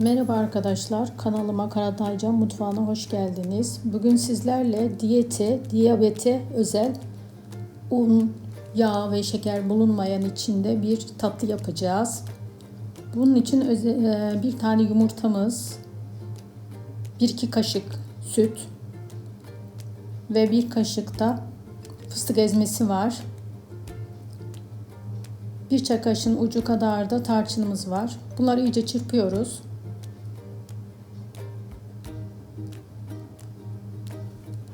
Merhaba arkadaşlar, kanalıma Karataycan Mutfağı'na hoş geldiniz. Bugün sizlerle diyete, diyabete özel un, yağ ve şeker bulunmayan içinde bir tatlı yapacağız. Bunun için e, bir tane yumurtamız, 1-2 kaşık süt ve bir kaşık da fıstık ezmesi var. Bir çay kaşığın ucu kadar da tarçınımız var. Bunları iyice çırpıyoruz.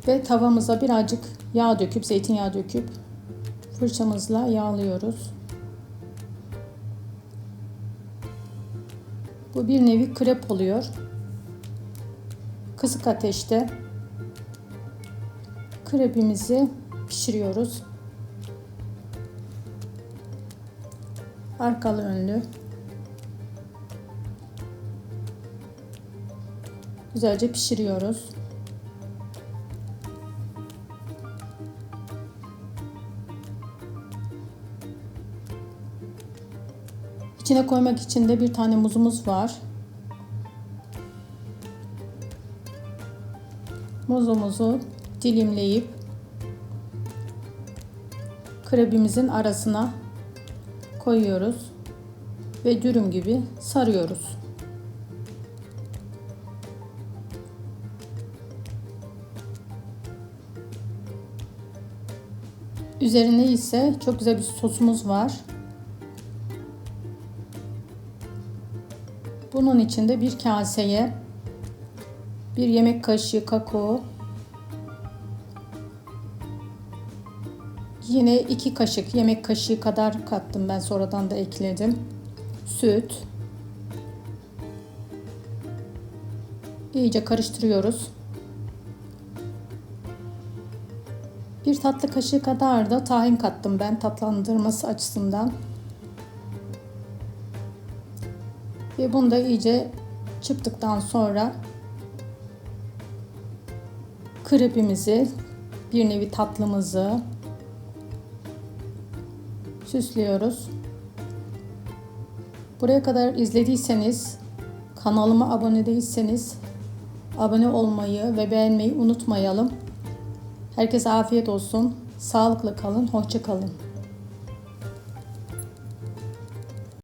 Ve tavamıza birazcık yağ döküp, zeytinyağı döküp fırçamızla yağlıyoruz. Bu bir nevi krep oluyor. Kısık ateşte krepimizi pişiriyoruz. Arkalı önlü. Güzelce pişiriyoruz. İçine koymak için de bir tane muzumuz var. Muzumuzu dilimleyip krebimizin arasına koyuyoruz ve dürüm gibi sarıyoruz. Üzerine ise çok güzel bir sosumuz var. Bunun içinde bir kaseye bir yemek kaşığı kakao, yine iki kaşık yemek kaşığı kadar kattım ben sonradan da ekledim. Süt. İyice karıştırıyoruz. Bir tatlı kaşığı kadar da tahin kattım ben tatlandırması açısından. Ve bunu da iyice çıktıktan sonra krepimizi bir nevi tatlımızı süslüyoruz. Buraya kadar izlediyseniz kanalıma abone değilseniz abone olmayı ve beğenmeyi unutmayalım. Herkese afiyet olsun. Sağlıklı kalın. Hoşça kalın.